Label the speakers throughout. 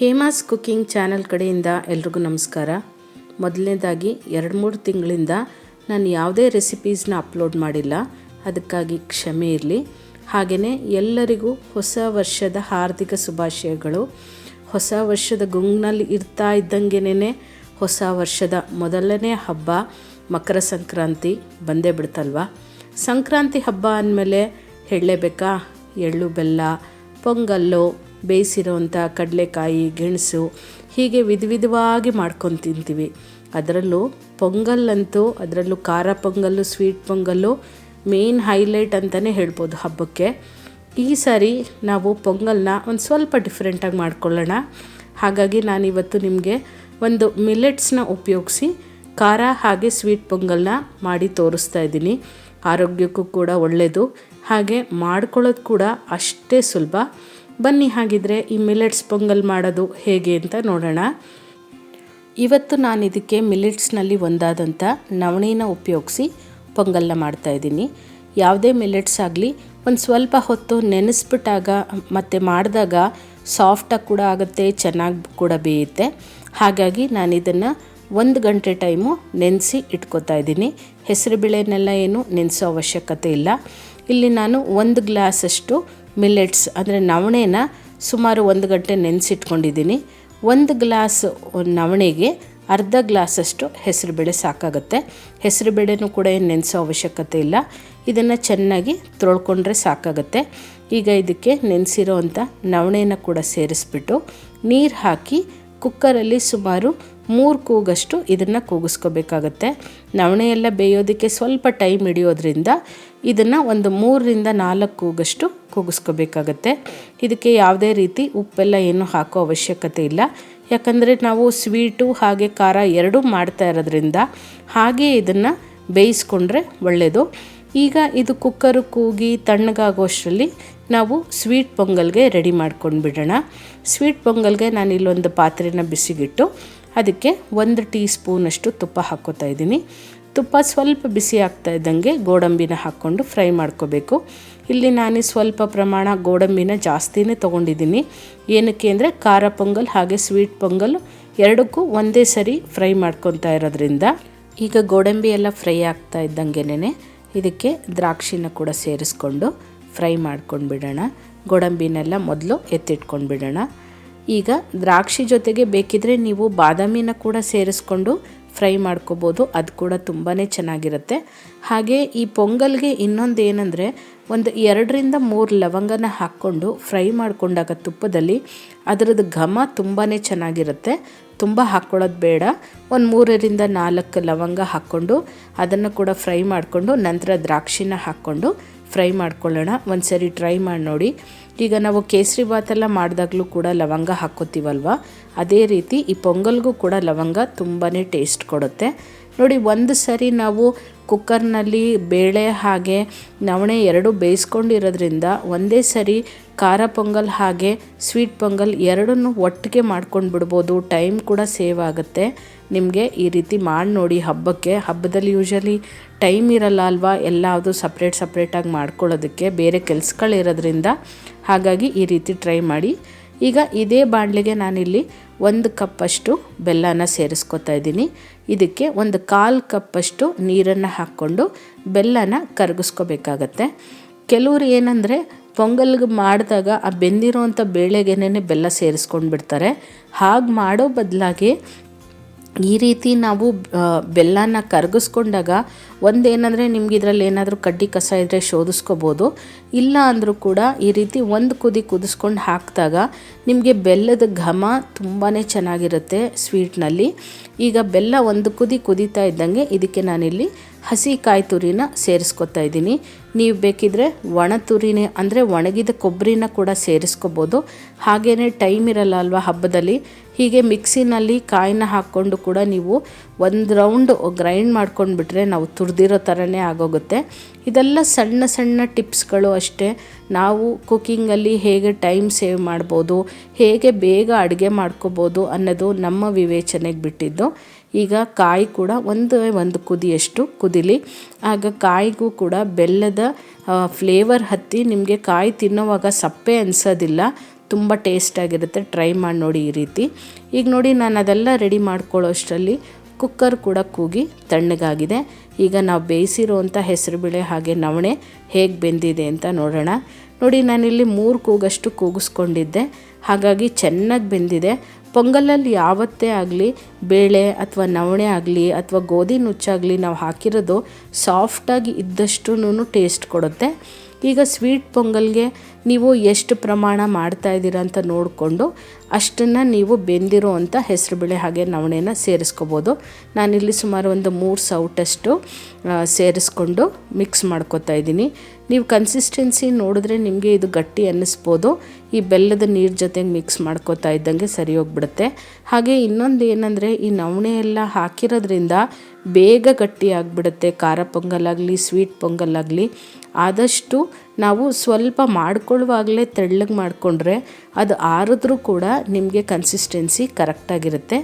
Speaker 1: Hema's cooking channel ಕಡೆಯಿಂದ ಎಲ್ರಿಗೂ ನಮಸ್ಕಾರ. ಮೊದಲನೇದಾಗಿ ಎರಡು ಮೂರು ತಿಂಗಳಿಂದ ನಾನು ಯಾವುದೇ ರೆಸಿಪೀಸ್ನ ಅಪ್ಲೋಡ್ ಮಾಡಿಲ್ಲ. ಅದಕ್ಕಾಗಿ ಕ್ಷಮೆ ಇರಲಿ. ಹಾಗೆಯೇ ಎಲ್ಲರಿಗೂ ಹೊಸ ವರ್ಷದ ಹಾರ್ದಿಕ ಶುಭಾಶಯಗಳು. ಹೊಸ ವರ್ಷದ ಗುಂಗ್ನಲ್ಲಿ ಇರ್ತಾ ಇದ್ದಂಗೆನೇ ಹೊಸ ವರ್ಷದ ಮೊದಲನೇ ಹಬ್ಬ ಮಕರ ಸಂಕ್ರಾಂತಿ ಬಂದೇ ಬಿಡ್ತಲ್ವ ಸಂಕ್ರಾಂತಿ ಹಬ್ಬ ಅಂದಮೇಲೆ ಹೇಳಲೇಬೇಕಾ ಎಳ್ಳು ಬೆಲ್ಲ, ಪೊಂಗಲ್ಲು ಬೇಯಿಸಿರೋವಂಥ ಕಡಲೆಕಾಯಿ, ಗೆಣಸು ಹೀಗೆ ವಿಧ ವಿಧವಾಗಿ ಮಾಡ್ಕೊಂಡು ತಿಂತೀವಿ. ಅದರಲ್ಲೂ ಪೊಂಗಲ್ಲಂತೂ ಅದರಲ್ಲೂ ಖಾರ pongal, sweet pongal main highlight ಅಂತಲೇ ಹೇಳ್ಬೋದು ಹಬ್ಬಕ್ಕೆ. ಈ ಸಾರಿ ನಾವು ಪೊಂಗಲ್ನ ಒಂದು ಸ್ವಲ್ಪ ಡಿಫ್ರೆಂಟಾಗಿ ಮಾಡ್ಕೊಳ್ಳೋಣ. ಹಾಗಾಗಿ ನಾನಿವತ್ತು ನಿಮಗೆ ಒಂದು ಮಿಲೆಟ್ಸ್ನ ಉಪಯೋಗಿಸಿ ಖಾರ ಹಾಗೆ ಸ್ವೀಟ್ ಪೊಂಗಲ್ನ ಮಾಡಿ ತೋರಿಸ್ತಾ ಇದ್ದೀನಿ. ಆರೋಗ್ಯಕ್ಕೂ ಕೂಡ ಒಳ್ಳೆಯದು. ಹಾಗೆ ಮಾಡ್ಕೊಳ್ಳೋದು ಕೂಡ ಅಷ್ಟೇ ಸುಲಭ. ಬನ್ನಿ ಹಾಗಿದ್ರೆ ಈ ಮಿಲೆಟ್ಸ್ ಪೊಂಗಲ್ ಮಾಡೋದು ಹೇಗೆ ಅಂತ ನೋಡೋಣ. ಇವತ್ತು ನಾನು ಇದಕ್ಕೆ ಮಿಲೆಟ್ಸ್ನಲ್ಲಿ ಒಂದಾದಂಥ ನವಣೆನ ಉಪಯೋಗಿಸಿ ಪೊಂಗಲ್ನ ಮಾಡ್ತಾಯಿದ್ದೀನಿ ಯಾವುದೇ ಮಿಲೆಟ್ಸ್ ಆಗಲಿ, ಒಂದು ಸ್ವಲ್ಪ ಹೊತ್ತು ನೆನೆಸ್ಬಿಟ್ಟಾಗ ಮತ್ತು ಮಾಡಿದಾಗ ಸಾಫ್ಟಾಗಿ ಕೂಡ ಆಗುತ್ತೆ, ಚೆನ್ನಾಗಿ ಕೂಡ ಬೇಯುತ್ತೆ. ಹಾಗಾಗಿ ನಾನು ಇದನ್ನು ಒಂದು ಗಂಟೆ ಟೈಮು ನೆನೆಸಿ ಇಟ್ಕೋತಾ ಇದ್ದೀನಿ. ಹೆಸರುಬೇಳೆನೆಲ್ಲ ಏನು ನೆನೆಸೋ ಅವಶ್ಯಕತೆ ಇಲ್ಲ. ಇಲ್ಲಿ ನಾನು ಒಂದು ಗ್ಲಾಸಷ್ಟು ಮಿಲೆಟ್ಸ್ ಅಂದರೆ ನವಣೆನ ಸುಮಾರು ಒಂದು ಗಂಟೆ ನೆನೆಸಿಟ್ಕೊಂಡಿದ್ದೀನಿ. ಒಂದು ಗ್ಲಾಸ್ ನವಣೆಗೆ ಅರ್ಧ ಗ್ಲಾಸಷ್ಟು ಹೆಸರುಬೇಳೆ ಸಾಕಾಗುತ್ತೆ. ಹೆಸರುಬೇಳೆನೂ ಕೂಡ ಏನು ನೆನೆಸೋ ಅವಶ್ಯಕತೆ ಇಲ್ಲ. ಇದನ್ನು ಚೆನ್ನಾಗಿ ತೊಳ್ಕೊಂಡ್ರೆ ಸಾಕಾಗುತ್ತೆ. ಈಗ ಇದಕ್ಕೆ ನೆನೆಸಿರೋ ಅಂಥ ನವಣೆನ ಕೂಡ ಸೇರಿಸ್ಬಿಟ್ಟು ನೀರು ಹಾಕಿ ಕುಕ್ಕರಲ್ಲಿ ಸುಮಾರು ಮೂರು ಕೂಗಷ್ಟು ಇದನ್ನು ಕೂಗಿಸ್ಕೋಬೇಕಾಗತ್ತೆ. ನವಣೆಯೆಲ್ಲ ಬೇಯೋದಕ್ಕೆ ಸ್ವಲ್ಪ ಟೈಮ್ ಹಿಡಿಯೋದ್ರಿಂದ ಇದನ್ನು ಒಂದು ಮೂರರಿಂದ ನಾಲ್ಕು ಕೂಗಷ್ಟು ಕೂಗಿಸ್ಕೋಬೇಕಾಗತ್ತೆ. ಇದಕ್ಕೆ ಯಾವುದೇ ರೀತಿ ಉಪ್ಪೆಲ್ಲ ಏನು ಹಾಕೋ ಅವಶ್ಯಕತೆ ಇಲ್ಲ. ಯಾಕಂದರೆ ನಾವು ಸ್ವೀಟು ಹಾಗೆ ಖಾರ ಎರಡೂ ಮಾಡ್ತಾ ಇರೋದ್ರಿಂದ ಹಾಗೆ ಇದನ್ನು ಬೇಯಿಸ್ಕೊಂಡ್ರೆ ಒಳ್ಳೆಯದು ಈಗ ಇದು ಕುಕ್ಕರು ಕೂಗಿ ತಣ್ಣಗಾಗೋಷ್ಟರಲ್ಲಿ ನಾವು ಸ್ವೀಟ್ ಪೊಂಗಲ್ಗೆ ರೆಡಿ ಮಾಡ್ಕೊಂಡು ಬಿಡೋಣ. ಸ್ವೀಟ್ ಪೊಂಗಲ್ಗೆ ನಾನು ಇಲ್ಲೊಂದು ಪಾತ್ರೆನ ಬಿಸಿಗಿಟ್ಟು, ಅದಕ್ಕೆ ಒಂದು ಟೀ ಸ್ಪೂನಷ್ಟು ತುಪ್ಪ ಹಾಕ್ಕೋತಾ ಇದ್ದೀನಿ. ತುಪ್ಪ ಸ್ವಲ್ಪ ಬಿಸಿ ಆಗ್ತಾ ಇದ್ದಂಗೆ ಗೋಡಂಬಿನ ಹಾಕ್ಕೊಂಡು ಫ್ರೈ ಮಾಡ್ಕೋಬೇಕು. ಇಲ್ಲಿ ನಾನು ಸ್ವಲ್ಪ ಪ್ರಮಾಣ ಗೋಡಂಬಿನ ಜಾಸ್ತಿನೇ ತೊಗೊಂಡಿದ್ದೀನಿ. ಏನಕ್ಕೆ ಅಂದರೆ ಖಾರ ಪೊಂಗಲ್ ಹಾಗೆ ಸ್ವೀಟ್ ಪೊಂಗಲ್ ಎರಡಕ್ಕೂ ಒಂದೇ ಸರಿ ಫ್ರೈ ಮಾಡ್ಕೊತಾ ಇರೋದ್ರಿಂದ ಈಗ ಗೋಡಂಬಿ ಎಲ್ಲ ಫ್ರೈ ಆಗ್ತಾ ಇದ್ದಂಗೆನೇ ಇದಕ್ಕೆ ದ್ರಾಕ್ಷಿನ ಕೂಡ ಸೇರಿಸ್ಕೊಂಡು ಫ್ರೈ ಮಾಡ್ಕೊಂಡು ಬಿಡೋಣ. ಗೋಡಂಬಿನೆಲ್ಲ ಮೊದಲು ಎತ್ತಿಟ್ಕೊಂಡು ಬಿಡೋಣ. ಈಗ ದ್ರಾಕ್ಷಿ ಜೊತೆಗೆ ಬೇಕಿದ್ರೆ ನೀವು ಬಾದಾಮಿನ ಕೂಡ ಸೇರಿಸ್ಕೊಂಡು ಫ್ರೈ ಮಾಡ್ಕೋಬೋದು, ಅದು ಕೂಡ ತುಂಬಾ ಚೆನ್ನಾಗಿರುತ್ತೆ. ಹಾಗೆ ಈ ಪೊಂಗಲ್ಗೆ ಇನ್ನೊಂದು ಏನಂದರೆ ಒಂದು ಎರಡರಿಂದ ಮೂರು ಲವಂಗನ ಹಾಕ್ಕೊಂಡು ಫ್ರೈ ಮಾಡ್ಕೊಂಡಾಗ ತುಪ್ಪದಲ್ಲಿ ಅದರದ್ದು ಘಮ ತುಂಬಾ ಚೆನ್ನಾಗಿರುತ್ತೆ. ತುಂಬ ಹಾಕ್ಕೊಳ್ಳೋದು ಬೇಡ. ಒಂದು ಮೂರರಿಂದ ನಾಲ್ಕು ಲವಂಗ ಹಾಕ್ಕೊಂಡು ಅದನ್ನು ಕೂಡ ಫ್ರೈ ಮಾಡಿಕೊಂಡು ನಂತರ ದ್ರಾಕ್ಷಿನ ಹಾಕ್ಕೊಂಡು ಫ್ರೈ ಮಾಡ್ಕೊಳ್ಳೋಣ. ಒಂದು ಸರಿ ಟ್ರೈ ಮಾಡಿ ನೋಡಿ. ಈಗ ನಾವು ಕೇಸರಿ ಭಾತೆಲ್ಲ ಮಾಡಿದಾಗಲೂ ಕೂಡ ಲವಂಗ ಹಾಕ್ಕೋತೀವಲ್ವ? ಅದೇ ರೀತಿ ಈ ಪೊಂಗಲ್ಗೂ ಕೂಡ ಲವಂಗ ತುಂಬಾ ಟೇಸ್ಟ್ ಕೊಡುತ್ತೆ. ನೋಡಿ, ಒಂದು ಸರಿ ನಾವು ಕುಕ್ಕರ್ನಲ್ಲಿ ಬೇಳೆ ಹಾಗೆ ನವಣೆ ಎರಡು ಬೇಯಿಸ್ಕೊಂಡಿರೋದ್ರಿಂದ ಒಂದೇ ಸರಿ ಖಾರ ಪೊಂಗಲ್ ಹಾಗೆ ಸ್ವೀಟ್ ಪೊಂಗಲ್ ಎರಡನ್ನೂ ಒಟ್ಟಿಗೆ ಮಾಡ್ಕೊಂಡು ಬಿಡ್ಬೋದು ಟೈಮ್ ಕೂಡ ಸೇವ್ ಆಗುತ್ತೆ. ನಿಮಗೆ ಈ ರೀತಿ ಮಾಡಿ ನೋಡಿ ಹಬ್ಬಕ್ಕೆ. ಹಬ್ಬದಲ್ಲಿ ಯೂಶಲಿ ಟೈಮ್ ಇರಲ್ಲ ಅಲ್ವಾ? ಎಲ್ಲವುದು ಸಪ್ರೇಟ್ ಸಪ್ರೇಟಾಗಿ ಮಾಡ್ಕೊಳ್ಳೋದಕ್ಕೆ ಬೇರೆ ಕೆಲಸಗಳಿರೋದ್ರಿಂದ ಹಾಗಾಗಿ ಈ ರೀತಿ ಟ್ರೈ ಮಾಡಿ. ಈಗ ಇದೇ ಬಾಣಲೆಗೆ ನಾನಿಲ್ಲಿ ಒಂದು ಕಪ್ಪಷ್ಟು ಬೆಲ್ಲನ ಸೇರಿಸ್ಕೊತಾ ಇದ್ದೀನಿ. ಇದಕ್ಕೆ ಒಂದು ಕಾಲು ಕಪ್ಪಷ್ಟು ನೀರನ್ನು ಹಾಕ್ಕೊಂಡು ಬೆಲ್ಲನ ಕರಗಿಸ್ಕೋಬೇಕಾಗತ್ತೆ. ಕೆಲವರು ಏನಂದರೆ ಪೊಂಗಲ್ಗೆ ಮಾಡಿದಾಗ ಆ ಬೆಂದಿರೋವಂಥ ಬೇಳೆಗೆನೇ ಬೆಲ್ಲ ಸೇರಿಸ್ಕೊಂಡು ಬಿಡ್ತಾರೆ ಹಾಗೆ ಮಾಡೋ ಬದಲಾಗಿ ಈ ರೀತಿ ನಾವು ಬೆಲ್ಲನ ಕರಗಿಸ್ಕೊಂಡಾಗ ಒಂದೇನಂದರೆ ನಿಮ್ಗೆ ಇದರಲ್ಲಿ ಏನಾದರೂ ಕಡ್ಡಿ ಕಸ ಇದ್ದರೆ ಶೋಧಿಸ್ಕೋಬೋದು. ಇಲ್ಲ ಅಂದರೂ ಕೂಡ ಈ ರೀತಿ ಒಂದು ಕುದಿ ಕುದಿಸ್ಕೊಂಡು ಹಾಕಿದಾಗ ನಿಮಗೆ ಬೆಲ್ಲದ ಘಮ ತುಂಬಾ ಚೆನ್ನಾಗಿರುತ್ತೆ ಸ್ವೀಟ್ನಲ್ಲಿ. ಈಗ ಬೆಲ್ಲ ಒಂದು ಕುದಿ ಕುದೀತಾ ಇದ್ದಂಗೆ ಇದಕ್ಕೆ ನಾನಿಲ್ಲಿ ಹಸಿ ಕಾಯಿ ತುರಿನ ಸೇರಿಸ್ಕೊತಾ ಇದ್ದೀನಿ. ನೀವು ಬೇಕಿದ್ರೆ ಒಣ ತುರಿನೇ, ಅಂದರೆ ಒಣಗಿದ ಕೊಬ್ಬರಿನ ಕೂಡ ಸೇರಿಸ್ಕೋಬೋದು. ಹಾಗೇ ಟೈಮ್ ಇರಲ್ಲ ಅಲ್ವಾ ಹಬ್ಬದಲ್ಲಿ ಹೀಗೆ ಮಿಕ್ಸಿನಲ್ಲಿ ಕಾಯಿನ ಹಾಕ್ಕೊಂಡು ಕೂಡ ನೀವು ಒಂದು ರೌಂಡ್ ಗ್ರೈಂಡ್ ಮಾಡ್ಕೊಂಡು ಬಿಟ್ಟರೆ ನಾವು ತುರಿದಿರೋ ಥರನೇ ಆಗೋಗುತ್ತೆ. ಇದೆಲ್ಲ ಸಣ್ಣ ಸಣ್ಣ ಟಿಪ್ಸ್ಗಳು ಅಷ್ಟೇ. ನಾವು ಕುಕ್ಕಿಂಗಲ್ಲಿ ಹೇಗೆ ಟೈಮ್ ಸೇವ್ ಮಾಡ್ಬೋದು, ಹೇಗೆ ಬೇಗ ಅಡುಗೆ ಮಾಡ್ಕೋಬೋದು ಅನ್ನೋದು ನಮ್ಮ ವಿವೇಚನೆಗೆ ಬಿಟ್ಟಿದ್ದು. ಈಗ ಕಾಯಿ ಕೂಡ ಒಂದು ಒಂದು ಕುದಿಯಷ್ಟು ಕುದಿಲಿ. ಆಗ ಕಾಯಿಗೂ ಕೂಡ ಬೆಲ್ಲದ ಫ್ಲೇವರ್ ಹತ್ತಿ ನಿಮಗೆ ಕಾಯಿ ತಿನ್ನೋವಾಗ ಸಪ್ಪೆ ಅನಿಸೋದಿಲ್ಲ. ತುಂಬ ಟೇಸ್ಟಾಗಿರುತ್ತೆ. ಟ್ರೈ ಮಾಡಿ ನೋಡಿ ಈ ರೀತಿ. ಈಗ ನೋಡಿ ನಾನು ಅದೆಲ್ಲ ರೆಡಿ ಮಾಡ್ಕೊಳ್ಳೋ ಅಷ್ಟರಲ್ಲಿ ಕುಕ್ಕರ್ ಕೂಡ ಕೂಗಿ ತಣ್ಣಗಾಗಿದೆ. ಈಗ ನಾವು ಬೇಯಿಸಿರುವಂಥ ಹೆಸರುಬೇಳೆ ಹಾಗೆ ನವಣೆ ಹೇಗೆ ಬೆಂದಿದೆ ಅಂತ ನೋಡೋಣ. ನೋಡಿ ನಾನಿಲ್ಲಿ ಮೂರು ಕೂಗಷ್ಟು ಕೂಗಿಸ್ಕೊಂಡಿದ್ದೆ. ಹಾಗಾಗಿ ಚೆನ್ನಾಗಿ ಬೆಂದಿದೆ. ಪೊಂಗಲಲ್ಲಿ ಯಾವತ್ತೇ ಆಗಲಿ ಬೇಳೆ ಅಥವಾ ನವಣೆ ಆಗಲಿ ಅಥವಾ ಗೋಧಿ ನುಚ್ಚಾಗಲಿ ನಾವು ಹಾಕಿರೋದು ಸಾಫ್ಟಾಗಿ ಇದ್ದಷ್ಟು ಟೇಸ್ಟ್ ಕೊಡುತ್ತೆ. ಈಗ ಸ್ವೀಟ್ ಪೊಂಗಲ್ಗೆ ನೀವು ಎಷ್ಟು ಪ್ರಮಾಣ ಮಾಡ್ತಾ ಇದ್ದೀರಾ ಅಂತ ನೋಡಿಕೊಂಡು ಅಷ್ಟನ್ನು ನೀವು ಬೆಂದಿರೋ ಅಂಥ ಹೆಸರುಬೇಳೆ ಹಾಗೆ ನವಣೆನ ಸೇರಿಸ್ಕೋಬೋದು. ನಾನಿಲ್ಲಿ ಸುಮಾರು ಒಂದು ಮೂರು ಸೌಟಷ್ಟು ಸೇರಿಸ್ಕೊಂಡು ಮಿಕ್ಸ್ ಮಾಡ್ಕೊತಾ ಇದ್ದೀನಿ. ನೀವು ಕನ್ಸಿಸ್ಟೆನ್ಸಿ ನೋಡಿದ್ರೆ ನಿಮಗೆ ಇದು ಗಟ್ಟಿ ಅನ್ನಿಸ್ಬೋದು. ಈ ಬೆಲ್ಲದ ನೀರು ಜೊತೆಗೆ ಮಿಕ್ಸ್ ಮಾಡ್ಕೋತಾ ಇದ್ದಂಗೆ ಸರಿ ಹೋಗ್ಬಿಡುತ್ತೆ. ಹಾಗೆ ಇನ್ನೊಂದು ಏನಂದರೆ, ಈ ನವಣೆ ಎಲ್ಲ ಹಾಕಿರೋದ್ರಿಂದ ಬೇಗ ಗಟ್ಟಿ ಆಗಿಬಿಡುತ್ತೆ. ಖಾರ ಪೊಂಗಲಾಗಲಿ ಸ್ವೀಟ್ ಪೊಂಗಲಾಗಲಿ ಆದಷ್ಟು ನಾವು ಸ್ವಲ್ಪ ಮಾಡ್ಕೊಳ್ಳುವಾಗಲೇ ತೆಳ್ಳಗೆ ಮಾಡಿಕೊಂಡ್ರೆ ಅದು ಆರಿದ್ರೂ ಕೂಡ ನಿಮಗೆ ಕನ್ಸಿಸ್ಟೆನ್ಸಿ ಕರೆಕ್ಟಾಗಿರುತ್ತೆ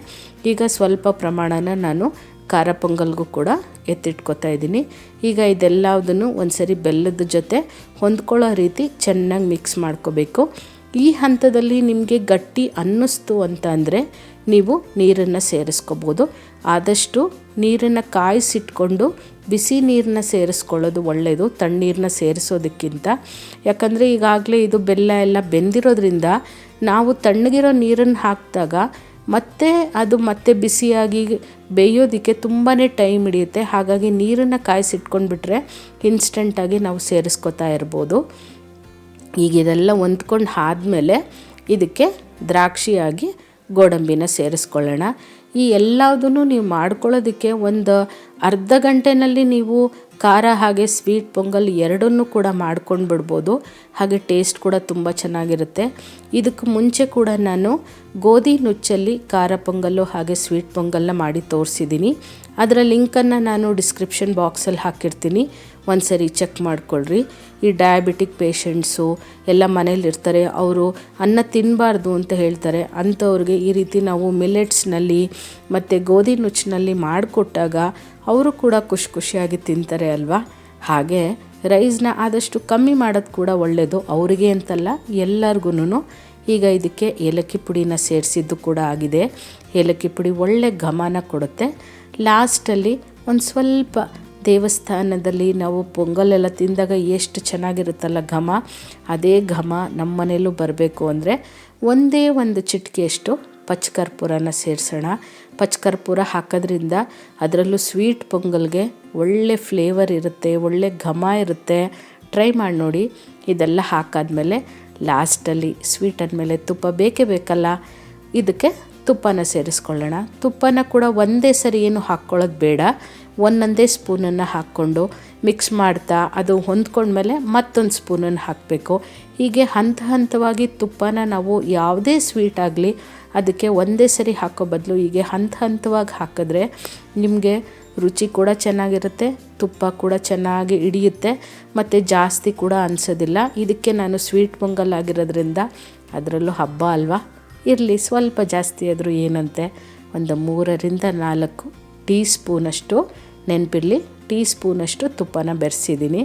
Speaker 1: ಈಗ ಸ್ವಲ್ಪ ಪ್ರಮಾಣನ ನಾನು ಖಾರ ಪೊಂಗಲ್ಗೂ ಕೂಡ ಎತ್ತಿಟ್ಕೊತಾ ಇದ್ದೀನಿ. ಈಗ ಇದೆಲ್ಲದನ್ನು ಒಂದು ಸರಿ ಬೆಲ್ಲದ ಜೊತೆ ಹೊಂದ್ಕೊಳ್ಳೋ ರೀತಿ ಚೆನ್ನಾಗಿ ಮಿಕ್ಸ್ ಮಾಡ್ಕೋಬೇಕು. ಈ ಹಂತದಲ್ಲಿ ನಿಮಗೆ ಗಟ್ಟಿ ಅನ್ನಿಸ್ತು ಅಂತ ಅಂದರೆ ನೀವು ನೀರನ್ನು ಸೇರಿಸ್ಕೋಬೋದು. ಆದಷ್ಟು ನೀರನ್ನು ಕಾಯಿಸಿಟ್ಕೊಂಡು ಬಿಸಿ ನೀರನ್ನ ಸೇರಿಸ್ಕೊಳ್ಳೋದು ಒಳ್ಳೆಯದು ತಣ್ಣೀರನ್ನ ಸೇರಿಸೋದಕ್ಕಿಂತ. ಯಾಕಂದರೆ ಈಗಾಗಲೇ ಇದು ಬೆಲ್ಲ ಎಲ್ಲ ಬೆಂದಿರೋದ್ರಿಂದ ನಾವು ತಣ್ಣಗಿರೋ ನೀರನ್ನು ಹಾಕಿದಾಗ ಮತ್ತೆ ಅದು ಮತ್ತೆ ಬಿಸಿಯಾಗಿ ಬೇಯೋದಕ್ಕೆ ತುಂಬಾ ಟೈಮ್ ಹಿಡಿಯುತ್ತೆ. ಹಾಗಾಗಿ ನೀರನ್ನು ಕಾಯಿಸಿಟ್ಕೊಂಡ್ಬಿಟ್ರೆ ಇನ್ಸ್ಟೆಂಟಾಗಿ ನಾವು ಸೇರಿಸ್ಕೊತಾ ಇರ್ಬೋದು. ಈಗ ಇದೆಲ್ಲ ಹೊಂದ್ಕೊಂಡು ಆದಮೇಲೆ ಇದಕ್ಕೆ ದ್ರಾಕ್ಷಿಯಾಗಿ ಗೋಡಂಬಿನ ಸೇರಿಸ್ಕೊಳ್ಳೋಣ. ಈ ಎಲ್ಲದನ್ನು ನೀವು ಮಾಡ್ಕೊಳ್ಳೋದಕ್ಕೆ ಒಂದು ಅರ್ಧ ಗಂಟೆನಲ್ಲಿ ನೀವು ಖಾರ ಹಾಗೆ ಸ್ವೀಟ್ ಪೊಂಗಲ್ ಎರಡನ್ನೂ ಕೂಡ ಮಾಡ್ಕೊಂಡು ಬಿಡ್ಬೋದು. ಹಾಗೆ ಟೇಸ್ಟ್ ಕೂಡ ತುಂಬ ಚೆನ್ನಾಗಿರುತ್ತೆ. ಇದಕ್ಕೆ ಮುಂಚೆ ಕೂಡ ನಾನು ಗೋಧಿ ನುಚ್ಚಲ್ಲಿ ಖಾರ ಪೊಂಗಲ್ಲು ಹಾಗೆ ಸ್ವೀಟ್ ಪೊಂಗಲ್ನ ಮಾಡಿ ತೋರಿಸಿದ್ದೀನಿ. ಅದರ ಲಿಂಕನ್ನು ನಾನು ಡಿಸ್ಕ್ರಿಪ್ಷನ್ ಬಾಕ್ಸಲ್ಲಿ ಹಾಕಿರ್ತೀನಿ. ಒಂದು ಸರಿ ಚೆಕ್ ಮಾಡ್ಕೊಳ್ರಿ. ಈ ಡಯಾಬಿಟಿಕ್ ಪೇಷಂಟ್ಸು ಎಲ್ಲ ಮನೇಲಿರ್ತಾರೆ ಅವರು ಅನ್ನ ತಿನ್ನಬಾರ್ದು ಅಂತ ಹೇಳ್ತಾರೆ. ಅಂಥವ್ರಿಗೆ ಈ ರೀತಿ ನಾವು ಮಿಲೆಟ್ಸ್ನಲ್ಲಿ ಮತ್ತು ಗೋಧಿ ನುಚ್ಚಿನಲ್ಲಿ ಮಾಡಿಕೊಟ್ಟಾಗ ಅವರು ಕೂಡ ಖುಷಿ ಖುಷಿಯಾಗಿ ತಿಂತಾರೆ ಅಲ್ವಾ? ಹಾಗೆ ರೈಸ್ನ ಆದಷ್ಟು ಕಮ್ಮಿ ಮಾಡೋದು ಕೂಡ ಒಳ್ಳೆಯದು ಅವರಿಗೆ ಅಂತಲ್ಲ ಎಲ್ಲರಿಗೂ ಈಗ ಇದಕ್ಕೆ ಏಲಕ್ಕಿ ಪುಡಿನ ಸೇರಿಸಿದ್ದು ಕೂಡ ಆಗಿದೆ. ಏಲಕ್ಕಿ ಪುಡಿ ಒಳ್ಳೆ ಘಮನ ಕೊಡುತ್ತೆ. ಲಾಸ್ಟಲ್ಲಿ ಒಂದು ಸ್ವಲ್ಪ ದೇವಸ್ಥಾನದಲ್ಲಿ ನಾವು ಪೊಂಗಲೆಲ್ಲ ತಿಂದಾಗ ಎಷ್ಟು ಚೆನ್ನಾಗಿರುತ್ತಲ್ಲ ಘಮ? ಅದೇ ಘಮ ನಮ್ಮ ಮನೆಯಲ್ಲೂ ಬರಬೇಕು ಅಂದರೆ ಒಂದೇ ಒಂದು ಚಿಟಿಕೆಯಷ್ಟು ಪಚ್ಕರ್ಪೂರನ ಸೇರಿಸೋಣ. ಪಚ್ಕರ್ಪೂರ ಹಾಕೋದ್ರಿಂದ ಅದರಲ್ಲೂ ಸ್ವೀಟ್ ಪೊಂಗಲ್ಗೆ ಒಳ್ಳೆ ಫ್ಲೇವರ್ ಇರುತ್ತೆ, ಒಳ್ಳೆ ಘಮ ಇರುತ್ತೆ. ಟ್ರೈ ಮಾಡಿ ನೋಡಿ. ಇದೆಲ್ಲ ಹಾಕಾದ್ಮೇಲೆ ಲಾಸ್ಟಲ್ಲಿ ಸ್ವೀಟ್ ಅಂದಮೇಲೆ ತುಪ್ಪ ಬೇಕೇ ಬೇಕಲ್ಲ? ಇದಕ್ಕೆ ತುಪ್ಪನ ಸೇರಿಸ್ಕೊಳ್ಳೋಣ. ತುಪ್ಪನ ಕೂಡ ಒಂದೇ ಸರಿ ಏನು ಹಾಕ್ಕೊಳ್ಳೋದು ಬೇಡ. ಒಂದೊಂದೇ ಸ್ಪೂನನ್ನು ಹಾಕ್ಕೊಂಡು ಮಿಕ್ಸ್ ಮಾಡ್ತಾ ಅದು ಹೊಂದ್ಕೊಂಡ್ಮೇಲೆ ಮತ್ತೊಂದು ಸ್ಪೂನನ್ನು ಹಾಕಬೇಕು. ಹೀಗೆ ಹಂತ ಹಂತವಾಗಿ ತುಪ್ಪನ ನಾವು ಯಾವುದೇ ಸ್ವೀಟ್ ಆಗಲಿ ಅದಕ್ಕೆ ಒಂದೇ ಸರಿ ಹಾಕೋ ಬದಲು ಹೀಗೆ ಹಂತ ಹಂತವಾಗಿ ಹಾಕಿದ್ರೆ ನಿಮಗೆ ರುಚಿ ಕೂಡ ಚೆನ್ನಾಗಿರುತ್ತೆ, ತುಪ್ಪ ಕೂಡ ಚೆನ್ನಾಗಿ ಹಿಡಿಯುತ್ತೆ ಮತ್ತು ಜಾಸ್ತಿ ಕೂಡ ಅನಿಸೋದಿಲ್ಲ. ಇದಕ್ಕೆ ನಾನು ಸ್ವೀಟ್ ಪೊಂಗಲ್ ಆಗಿರೋದ್ರಿಂದ ಅದರಲ್ಲೂ ಹಬ್ಬ ಅಲ್ವಾ? ಇರಲಿ, ಸ್ವಲ್ಪ ಜಾಸ್ತಿ ಆದರೂ ಏನಂತೆ? ಒಂದು ಮೂರರಿಂದ ನಾಲ್ಕು ಟೀ ಸ್ಪೂನಷ್ಟು ನೆನಪಿರಲಿ ಟೀ ಸ್ಪೂನಷ್ಟು ತುಪ್ಪನ ಬೆರೆಸಿದ್ದೀನಿ.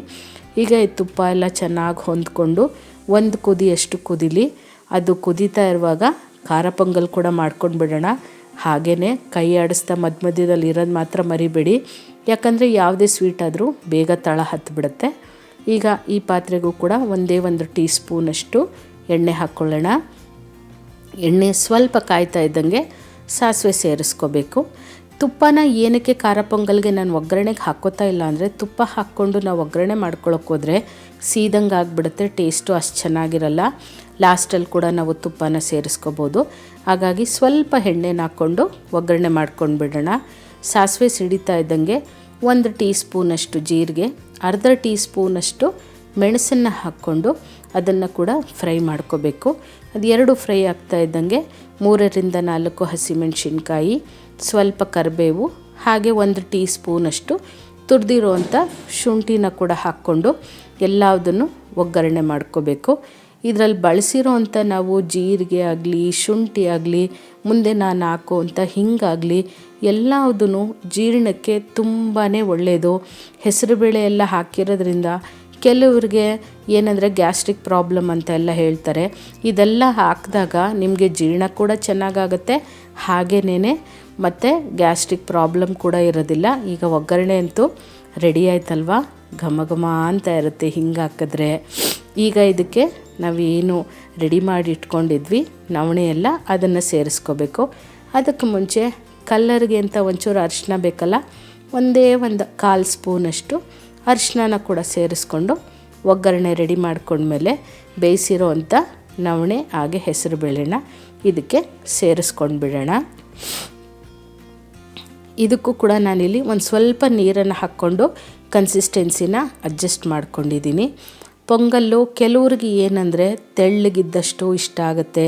Speaker 1: ಈಗ ಈ ತುಪ್ಪ ಎಲ್ಲ ಚೆನ್ನಾಗಿ ಹೊಂದ್ಕೊಂಡು ಒಂದು ಕುದಿಯಷ್ಟು ಕುದಿಲಿ. ಅದು ಕುದೀತಾ ಇರುವಾಗ ಖಾರ ಪೊಂಗಲ್ ಕೂಡ ಮಾಡ್ಕೊಂಡು ಬಿಡೋಣ. ಹಾಗೇ ಕೈ ಆಡಿಸ್ತಾ ಮಧ್ಯ ಮಧ್ಯದಲ್ಲಿ ಇರೋದು ಮಾತ್ರ ಮರಿಬೇಡಿ. ಯಾಕಂದರೆ ಯಾವುದೇ ಸ್ವೀಟ್ ಆದರೂ ಬೇಗ ತಳ ಹತ್ತಿಬಿಡುತ್ತೆ ಈಗ ಈ ಪಾತ್ರೆಗೂ ಕೂಡ ಒಂದೇ ಒಂದು ಟೀ ಸ್ಪೂನಷ್ಟು ಎಣ್ಣೆ ಹಾಕ್ಕೊಳ್ಳೋಣ ಎಣ್ಣೆ ಸ್ವಲ್ಪ ಕಾಯ್ತಾ ಇದ್ದಂಗೆ ಸಾಸಿವೆ ಸೇರಿಸ್ಕೋಬೇಕು. ತುಪ್ಪನ ಏನಕ್ಕೆ ಖಾರ ಪೊಂಗಲ್ಗೆ ನಾನು ಒಗ್ಗರಣೆಗೆ ಹಾಕೋತಾ ಇಲ್ಲ ಅಂದರೆ ತುಪ್ಪ ಹಾಕ್ಕೊಂಡು ನಾವು ಒಗ್ಗರಣೆ ಮಾಡ್ಕೊಳಕ್ಕೆ ಹೋದರೆ ಸೀದಂಗೆ ಆಗಿಬಿಡುತ್ತೆ ಟೇಸ್ಟು ಅಷ್ಟು ಚೆನ್ನಾಗಿರಲ್ಲ. ಲಾಸ್ಟಲ್ಲಿ ಕೂಡ ನಾವು ತುಪ್ಪನ ಸೇರಿಸ್ಕೋಬೋದು. ಹಾಗಾಗಿ ಸ್ವಲ್ಪ ಎಣ್ಣೆನ ಹಾಕ್ಕೊಂಡು ಒಗ್ಗರಣೆ ಮಾಡ್ಕೊಂಡು ಬಿಡೋಣ ಸಾಸಿವೆ ಸಿಡಿತಾ ಇದ್ದಂಗೆ ಒಂದು ಟೀ ಸ್ಪೂನಷ್ಟು ಜೀರಿಗೆ, ಅರ್ಧ ಟೀ ಸ್ಪೂನಷ್ಟು ಮೆಣಸನ್ನು ಹಾಕ್ಕೊಂಡು ಅದನ್ನು ಕೂಡ ಫ್ರೈ ಮಾಡ್ಕೋಬೇಕು. ಎರಡು ಫ್ರೈ ಆಗ್ತಾ ಇದ್ದಂಗೆ ಮೂರರಿಂದ ನಾಲ್ಕು ಹಸಿಮೆಣಸಿನ್ಕಾಯಿ ಸ್ವಲ್ಪ ಕರಿಬೇವು, ಹಾಗೆ ಒಂದು ಟೀ ಸ್ಪೂನಷ್ಟು ತುರಿದಿರುವಂಥ ಶುಂಠಿನ ಕೂಡ ಹಾಕ್ಕೊಂಡು ಎಲ್ಲದನ್ನು ಒಗ್ಗರಣೆ ಮಾಡ್ಕೋಬೇಕು. ಇದರಲ್ಲಿ ಬಳಸಿರೋವಂಥ ನಾವು ಜೀರಿಗೆ ಆಗಲಿ, ಶುಂಠಿ ಆಗಲಿ, ಮುಂದೆ ನಾನು ಹಾಕುವಂಥ ಹಿಂಗಾಗಲಿ ಎಲ್ಲದೂ ಜೀರ್ಣಕ್ಕೆ ತುಂಬಾ ಒಳ್ಳೆಯದು ಹೆಸರುಬೇಳೆ ಎಲ್ಲ ಹಾಕಿರೋದ್ರಿಂದ ಕೆಲವ್ರಿಗೆ ಏನಂದರೆ ಗ್ಯಾಸ್ಟ್ರಿಕ್ ಪ್ರಾಬ್ಲಮ್ ಅಂತ ಎಲ್ಲ ಹೇಳ್ತಾರೆ. ಇದೆಲ್ಲ ಹಾಕಿದಾಗ ನಿಮಗೆ ಜೀರ್ಣ ಕೂಡ ಚೆನ್ನಾಗಾಗುತ್ತೆ ಹಾಗೇನೇ ಮತ್ತು ಗ್ಯಾಸ್ಟ್ರಿಕ್ ಪ್ರಾಬ್ಲಮ್ ಕೂಡ ಇರೋದಿಲ್ಲ. ಈಗ ಒಗ್ಗರಣೆ ಅಂತೂ ರೆಡಿ ಆಯ್ತಲ್ವಾ? ಘಮ ಘಮ ಅಂತ ಇರುತ್ತೆ ಹಿಂಗೆ ಹಾಕಿದ್ರೆ. ಈಗ ಇದಕ್ಕೆ ನಾವೇನು ರೆಡಿ ಮಾಡಿ ಇಟ್ಕೊಂಡಿದ್ವಿ, ನವಣೆ ಎಲ್ಲ ಅದನ್ನು ಸೇರಿಸ್ಕೋಬೇಕು. ಅದಕ್ಕೆ ಮುಂಚೆ ಕಲ್ಲರ್ಗೆ ಅಂತ ಒಂಚೂರು ಅರಿಶಿನ ಬೇಕಲ್ಲ, ಒಂದೇ ಒಂದು ಕಾಲು ಸ್ಪೂನಷ್ಟು ಅರಿಶಿನ ಕೂಡ ಸೇರಿಸ್ಕೊಂಡು ಒಗ್ಗರಣೆ ರೆಡಿ ಮಾಡ್ಕೊಂಡ್ಮೇಲೆ ಬೇಯಿಸಿರೋ ಅಂಥ ನವಣೆ, ಹಾಗೆ ಹೆಸರು ಬೇಳೆನ ಇದಕ್ಕೆ ಸೇರಿಸ್ಕೊಂಡು ಬಿಡೋಣ. ಇದಕ್ಕೂ ಕೂಡ ನಾನಿಲ್ಲಿ ಒಂದು ಸ್ವಲ್ಪ ನೀರನ್ನು ಹಾಕ್ಕೊಂಡು ಕನ್ಸಿಸ್ಟೆನ್ಸಿನ ಅಡ್ಜಸ್ಟ್ ಮಾಡ್ಕೊಂಡಿದ್ದೀನಿ. ಪೊಂಗಲ್ಲು ಕೆಲವ್ರಿಗೆ ಏನಂದರೆ ತೆಳ್ಳಗಿದ್ದಷ್ಟು ಇಷ್ಟ ಆಗುತ್ತೆ,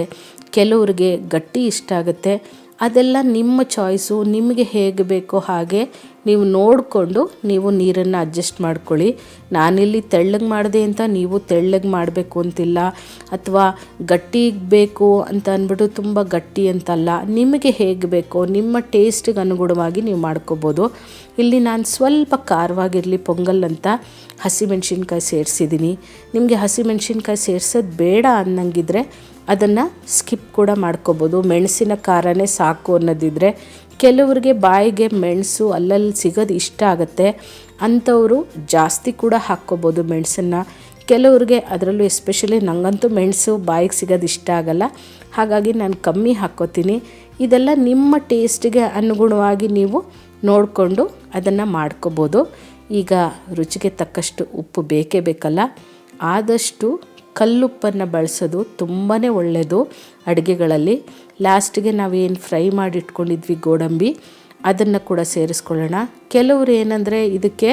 Speaker 1: ಕೆಲವ್ರಿಗೆ ಗಟ್ಟಿ ಇಷ್ಟ ಆಗುತ್ತೆ ಅದೆಲ್ಲ ನಿಮ್ಮ ಚಾಯ್ಸು ನಿಮಗೆ ಹೇಗೆ ಬೇಕೋ ಹಾಗೆ ನೀವು ನೋಡಿಕೊಂಡು ನೀವು ನೀರನ್ನು ಅಡ್ಜಸ್ಟ್ ಮಾಡ್ಕೊಳ್ಳಿ. ನಾನಿಲ್ಲಿ ತೆಳ್ಳಗೆ ಮಾಡಿದೆ ಅಂತ ನೀವು ತೆಳ್ಳಗೆ ಮಾಡಬೇಕು ಅಂತಿಲ್ಲ. ಅಥವಾ ಗಟ್ಟಿ ಬೇಕು ಅಂತ ಅಂದ್ಬಿಟ್ಟು ತುಂಬ ಗಟ್ಟಿ ಅಂತಲ್ಲ. ನಿಮಗೆ ಹೇಗೆ ಬೇಕೋ, ನಿಮ್ಮ ಟೇಸ್ಟಿಗೆ ಅನುಗುಣವಾಗಿ ನೀವು ಮಾಡ್ಕೋಬೋದು. ಇಲ್ಲಿ ನಾನು ಸ್ವಲ್ಪ ಖಾರವಾಗಿರಲಿ ಪೊಂಗಲ್ ಅಂತ ಹಸಿಮೆಣ್ಸಿನ್ಕಾಯಿ ಸೇರಿಸಿದ್ದೀನಿ. ನಿಮಗೆ ಹಸಿಮೆಣ್ಸಿನ್ಕಾಯಿ ಸೇರ್ಸೋದು ಬೇಡ ಅನ್ನಂಗಿದ್ರೆ ಅದನ್ನು ಸ್ಕಿಪ್ ಕೂಡ ಮಾಡ್ಕೋಬೋದು. ಮೆಣಸಿನ ಖಾರನೇ ಸಾಕು ಅನ್ನೋದಿದ್ರೆ ಕೆಲವ್ರಿಗೆ ಬಾಯಿಗೆ ಮೆಣಸು ಅಲ್ಲಲ್ಲಿ ಸಿಗೋದು ಇಷ್ಟ ಆಗುತ್ತೆ. ಅಂಥವರು ಜಾಸ್ತಿ ಕೂಡ ಹಾಕ್ಕೋಬೋದು ಮೆಣಸನ್ನು. ಕೆಲವ್ರಿಗೆ ಅದರಲ್ಲೂ ಎಸ್ಪೆಷಲಿ ನನಗಂತೂ ಮೆಣಸು ಬಾಯಿಗೆ ಸಿಗೋದು ಇಷ್ಟ ಆಗಲ್ಲ. ಹಾಗಾಗಿ ನಾನು ಕಮ್ಮಿ ಹಾಕ್ಕೋತೀನಿ. ಇದೆಲ್ಲ ನಿಮ್ಮ ಟೇಸ್ಟಿಗೆ ಅನುಗುಣವಾಗಿ ನೀವು ನೋಡಿಕೊಂಡು ಅದನ್ನು ಮಾಡ್ಕೋಬೋದು. ಈಗ ರುಚಿಗೆ ತಕ್ಕಷ್ಟು ಉಪ್ಪು ಬೇಕೇ ಬೇಕಲ್ಲ. ಆದಷ್ಟು ಕಲ್ಲುಪ್ಪನ್ನು ಬಳಸೋದು ತುಂಬಾ ಒಳ್ಳೆಯದು ಅಡುಗೆಗಳಲ್ಲಿ. ಲಾಸ್ಟಿಗೆ ನಾವೇನು ಫ್ರೈ ಮಾಡಿ ಇಟ್ಕೊಂಡಿದ್ವಿ ಗೋಡಂಬಿ, ಅದನ್ನು ಕೂಡ ಸೇರಿಸ್ಕೊಳ್ಳೋಣ. ಕೆಲವರು ಏನಂದರೆ ಇದಕ್ಕೆ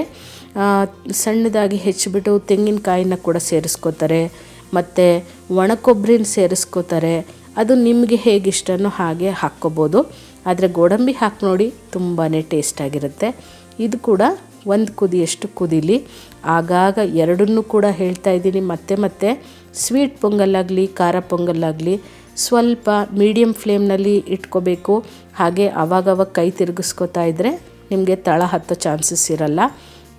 Speaker 1: ಸಣ್ಣದಾಗಿ ಹೆಚ್ಚಿಬಿಟ್ಟು ತೆಂಗಿನಕಾಯಿನ ಕೂಡ ಸೇರಿಸ್ಕೋತಾರೆ, ಮತ್ತು ಒಣಕೊಬ್ಬರಿನ ಸೇರಿಸ್ಕೋತಾರೆ. ಅದು ನಿಮಗೆ ಹೇಗಿಷ್ಟನೋ ಹಾಗೆ ಹಾಕ್ಕೋಬೋದು. ಆದರೆ ಗೋಡಂಬಿ ಹಾಕಿ ನೋಡಿ ತುಂಬಾ ಟೇಸ್ಟಾಗಿರುತ್ತೆ. ಇದು ಕೂಡ ಒಂದು ಕುದಿಯಷ್ಟು ಕುದೀಲಿ, ಆಗಾಗ ಎರಡನ್ನೂ ಕೂಡ ಹೇಳ್ತಾ ಇದ್ದೀನಿ. ಮತ್ತೆ ಮತ್ತೆ ಸ್ವೀಟ್ ಪೊಂಗಲ್ಲಾಗಲಿ, ಖಾರ ಪೊಂಗಲ್ಲಾಗಲಿ ಸ್ವಲ್ಪ ಮೀಡಿಯಮ್ ಫ್ಲೇಮ್ನಲ್ಲಿ ಇಟ್ಕೋಬೇಕು. ಹಾಗೆ ಆವಾಗವಾಗ ಕೈ ತಿರುಗಿಸ್ಕೋತಾ ಇದ್ದರೆ ನಿಮಗೆ ತಳ ಹತ್ತೋ ಚಾನ್ಸಸ್ ಇರಲ್ಲ.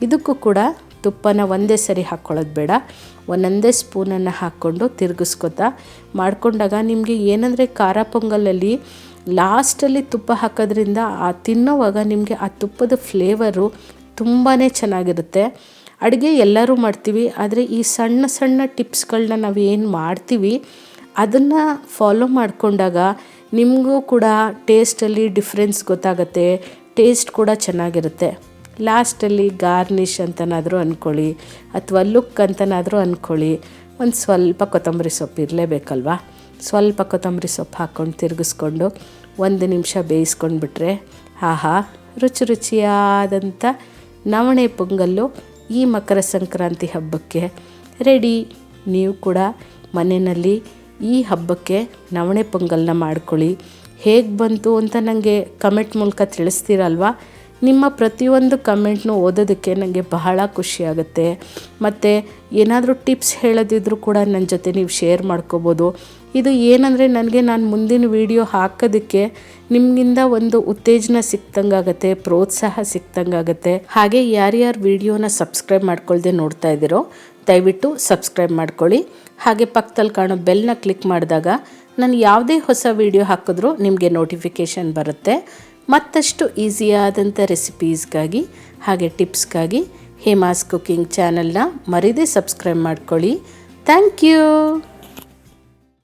Speaker 1: ಇದಕ್ಕೂ ಕೂಡ ತುಪ್ಪನ ಒಂದೇ ಸರಿ ಹಾಕ್ಕೊಳ್ಳೋದು ಬೇಡ. ಒಂದೊಂದೇ ಸ್ಪೂನನ್ನು ಹಾಕ್ಕೊಂಡು ತಿರುಗಿಸ್ಕೊತಾ ಮಾಡಿಕೊಂಡಾಗ ನಿಮಗೆ ಏನಂದರೆ ಖಾರ ಪೊಂಗಲಲ್ಲಿ ಲಾಸ್ಟಲ್ಲಿ ತುಪ್ಪ ಹಾಕೋದ್ರಿಂದ ಆ ತಿನ್ನೋವಾಗ ನಿಮಗೆ ಆ ತುಪ್ಪದ ಫ್ಲೇವರು ತುಂಬಾ ಚೆನ್ನಾಗಿರುತ್ತೆ. ಅಡುಗೆ ಎಲ್ಲರೂ ಮಾಡ್ತೀವಿ, ಆದರೆ ಈ ಸಣ್ಣ ಸಣ್ಣ ಟಿಪ್ಸ್ಗಳನ್ನ ನಾವು ಏನು ಮಾಡ್ತೀವಿ, ಅದನ್ನು ಫಾಲೋ ಮಾಡಿಕೊಂಡಾಗ ನಿಮಗೂ ಕೂಡ ಟೇಸ್ಟಲ್ಲಿ ಡಿಫ್ರೆನ್ಸ್ ಗೊತ್ತಾಗುತ್ತೆ, ಟೇಸ್ಟ್ ಕೂಡ ಚೆನ್ನಾಗಿರುತ್ತೆ. ಲಾಸ್ಟಲ್ಲಿ ಗಾರ್ನಿಷ್ ಅಂತನಾದರೂ ಅಂದ್ಕೊಳ್ಳಿ ಅಥವಾ ಲುಕ್ ಅಂತನಾದರೂ ಅಂದ್ಕೊಳ್ಳಿ ಒಂದು ಸ್ವಲ್ಪ ಕೊತ್ತಂಬರಿ ಸೊಪ್ಪು ಇರಲೇಬೇಕಲ್ವಾ? ಸ್ವಲ್ಪ ಕೊತ್ತಂಬರಿ ಸೊಪ್ಪು ಹಾಕ್ಕೊಂಡು ತಿರುಗಿಸ್ಕೊಂಡು ಒಂದು ನಿಮಿಷ ಬೇಯಿಸ್ಕೊಂಡ್ಬಿಟ್ರೆ, ಆಹಾ, ರುಚಿ ರುಚಿಯಾದಂಥ ನವಣೆ ಪೊಂಗಲ್ಲು ಈ ಮಕರ ಸಂಕ್ರಾಂತಿ ಹಬ್ಬಕ್ಕೆ ರೆಡಿ. ನೀವು ಕೂಡ ಮನೆಯಲ್ಲಿ ಈ ಹಬ್ಬಕ್ಕೆ ನವಣೆ ಪೊಂಗಲ್ನ ಮಾಡ್ಕೊಳ್ಳಿ. ಹೇಗೆ ಬಂತು ಅಂತ ನನಗೆ ಕಮೆಂಟ್ ಮೂಲಕ ತಿಳಿಸ್ತೀರಲ್ವಾ? ನಿಮ್ಮ ಪ್ರತಿಯೊಂದು ಕಮೆಂಟ್ನು ಓದೋದಕ್ಕೆ ನನಗೆ ಬಹಳ ಖುಷಿಯಾಗುತ್ತೆ ಮತ್ತು ಏನಾದರೂ ಟಿಪ್ಸ್ ಹೇಳೋದಿದ್ರೂ ಕೂಡ ನನ್ನ ಜೊತೆ ನೀವು ಶೇರ್ ಮಾಡ್ಕೋಬೋದು. ಇದು ಏನಂದರೆ ನನಗೆ ನಾನು ಮುಂದಿನ ವಿಡಿಯೋ ಹಾಕೋದಕ್ಕೆ ನಿಮ್ಮಿಂದ ಒಂದು ಉತ್ತೇಜನ ಸಿಕ್ತಂಗಾಗತ್ತೆ, ಪ್ರೋತ್ಸಾಹ ಸಿಕ್ತಂಗಾಗತ್ತೆ. ಹಾಗೆ ಯಾರ್ಯಾರು ವಿಡಿಯೋನ ಸಬ್ಸ್ಕ್ರೈಬ್ ಮಾಡ್ಕೊಳ್ದೆ ನೋಡ್ತಾ ಇದ್ದೀರೋ, ದಯವಿಟ್ಟು ಸಬ್ಸ್ಕ್ರೈಬ್ ಮಾಡ್ಕೊಳ್ಳಿ. ಹಾಗೆ ಪಕ್ಕದಲ್ಲಿ ಕಾಣೋ ಬೆಲ್ನ ಕ್ಲಿಕ್ ಮಾಡಿದಾಗ ನಾನು ಯಾವುದೇ ಹೊಸ ವಿಡಿಯೋ ಹಾಕಿದ್ರೂ ನಿಮಗೆ ನೋಟಿಫಿಕೇಷನ್ ಬರುತ್ತೆ. ಮತ್ತಷ್ಟು ಈಸಿಯಾದಂಥ ರೆಸಿಪೀಸ್ಗಾಗಿ ಹಾಗೆ ಟಿಪ್ಸ್ಗಾಗಿ ಹೇಮಾಸ್ ಕುಕ್ಕಿಂಗ್ ಚಾನಲ್ನ ಮರಿದೇ ಸಬ್ಸ್ಕ್ರೈಬ್ ಮಾಡ್ಕೊಳ್ಳಿ. Thank you